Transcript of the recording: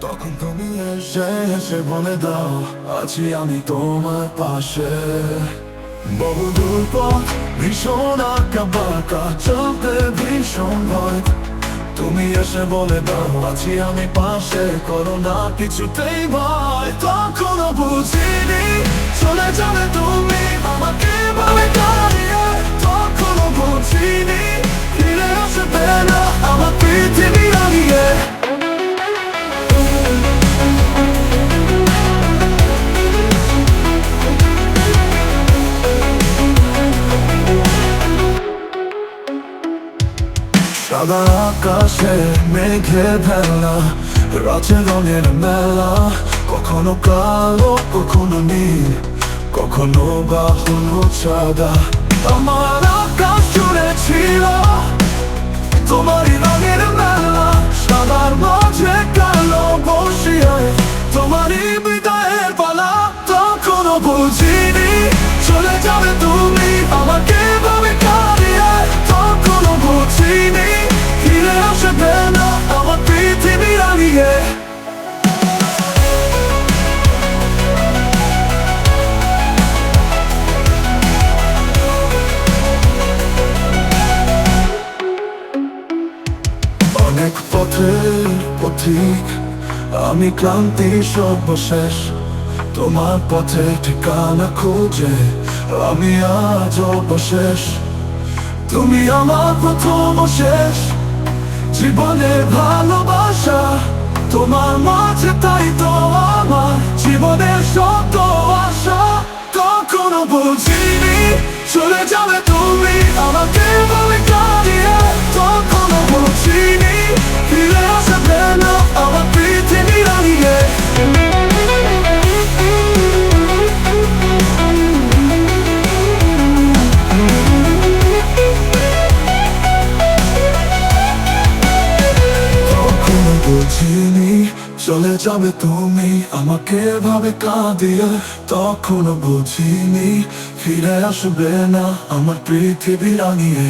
তখন তুমি এসে বলে দাও, আছি আমি পাশে। ভীষণ তুমি এসে বলে দাও, আছি আমি পাশে করো না কিছুতেই ভয়। তখনও বুঝিনি, চলে সাদা আকাশে মেঘে ভেলা, রাতে রঙের মেলা, কখনো কালো, কখনো নীল, কখনো বা হলো সাদা। আমার আকাশ জুড়ে ছিল তোমারই রঙের মেলা, সাদার মাঝে কালো বসিয়ে, তোমারই বিদায়ের পালা তখনও বুঝিনি অনেক পথের পথিক, আমি ক্লান্তি সর্বশেষ। তোমার পথে ঠিকানা খুঁজে আমি আজ অবশেষ। তুমি আমার প্রথম শেষ। জীবনের ভালোবাসা তোমার মাঝে, তাই তো আমার জীবনের সত্য আশা। কখনো বুঝিনি, চলে যাবে তুমি চলে যাবে তুমি আমাকে ভাবে কাঁদিয়ে তখনো বুঝিনি ফিরে আসবে না আমার পৃথিবী রাঙিয়ে।